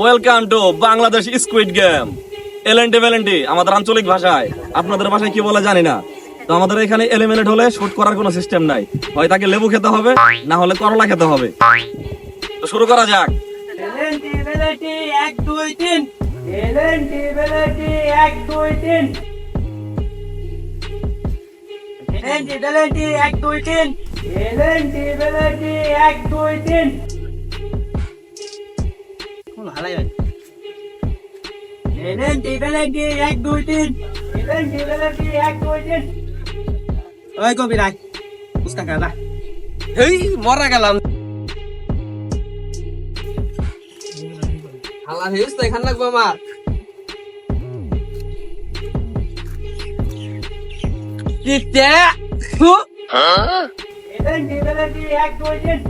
Welcome to Bangladesh squid game L&T ভ্যালেন্টি আমাদের আঞ্চলিক ভাষায় আপনাদের ভাষায় কি বলে জানি না তো আমাদের এখানে এলিমিনেট হলে শুট করার কোনো সিস্টেম নাই হয় তাকে লেবু খেতে হবে না হলে করলা খেতে হবে তো শুরু করা যাক এক দুই এলএনটি বেলেটি এক দুই তিন এলএনটি বেলেটি এক দুই তিন হালাই এলএনটি বেলেটি এক দুই তিন। এলএনটি বেলেটি এক দুই তিন। ওই কবি রাখ। উস্কা কাদা এই মরা গেলাম। হালা হিউস তো এখান লাগবো আমার। কিতে হু এলএনটি বেলেটি এক দুই তিন।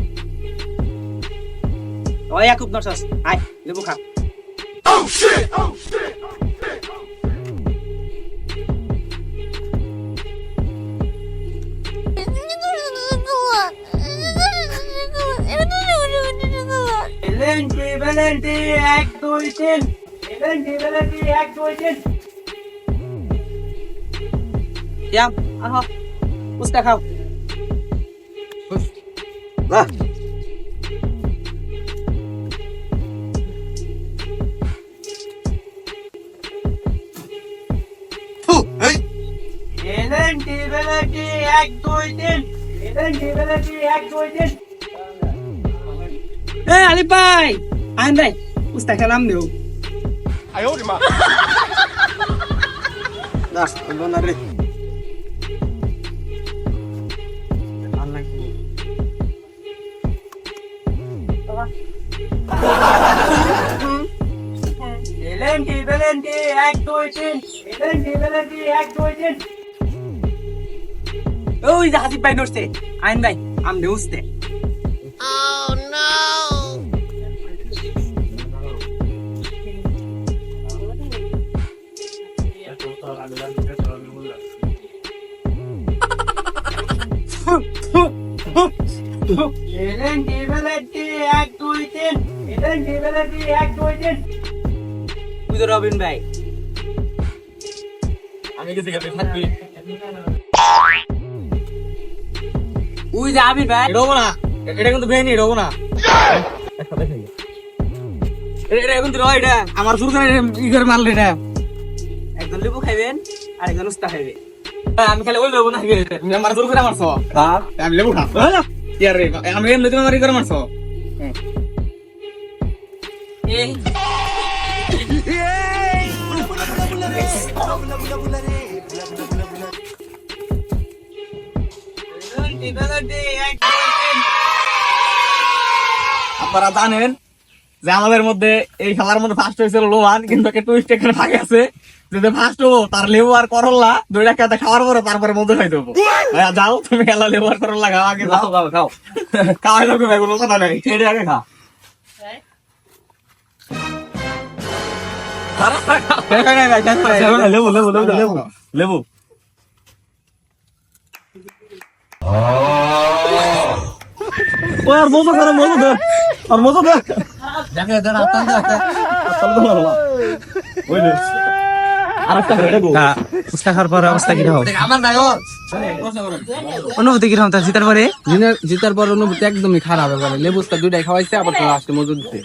ওই ইয়াকুব নরসাস আয় লেবু খা এলএনটি বেলেটি এক দুই তিন এলএনটি বেলেটি এক দুই তিন ইয়াম আহ উস্কা খাও বেলেটি এক দুই তিন। এলএনটি বেলেটি এক দুই তিন। এ আলি ভাই আইন ভাই উস্তা খেলাম দেও। দাস বলব না রে। এলএনটি বেলেন্টি এক দুই তিন। এলএনটি বেলেন্টি এক দুই তিন। ওই যে হাসি পাই নড়ছে। আইন ভাই আম নেউসতে এলএনটি বেলেন্টি এক দুই তিন এলএনটি বেলেন্টি এক দুই তিন। তুই রবিন ভাই। আমি কিছু খেতে থাকবি উই যে আবির ভাই। এড়বো না এটা কিন্তু বেনি এড়বো না এটা এটা কিন্তু রয় এটা আমার শুরু করে ই মারল এটা। একজন লেবু খাইবেন আর একজন উস্তা খাইবে। আমি খালি ওই লেবু না তুমি আমার শুরু করে মারছো। আমি লেবু খা ইয়ার রে আমি এমনি তুমি আমার ই করে মারছো। এলএনটি বেলেন্টি আপনারা জানেন যে আমাদের মধ্যে এই খেলার মধ্যে ফার্স্ট হয়েছিল লোহান কিন্তু একটা টুইস্ট এখানে ফাঁকে আছে যদি ফার্স্ট হব তার লেবু আর করল্লা দুইটা খেতে খাওয়ার পরে তারপরে মধ্যে খাই দেবো ভাইয়া, যাও তুমি খেলা লেবু আর করল্লা খাও আগে যাও খাও খাও খাও খাওয়াই দেবো এগুলো কথা নেই এটা আগে খা লেবু লেবু লেবু লেবু লেবু ওই আর মজা করে মজা দে আর মজা দে আসলে তো ভালো না। ওই নে। আরেকটা করে দেবো। ফুচকা খাওয়ার পর অবস্থা কি রকম আমার নাগর অনুভূতি কি রকম তার জিতার পরে? জিতার পর অনুভূতি একদমই খারাপ এবারে লেবুটা দুইটাই খাওয়াইছে আবার তো লাস্টে মজুদ দিতে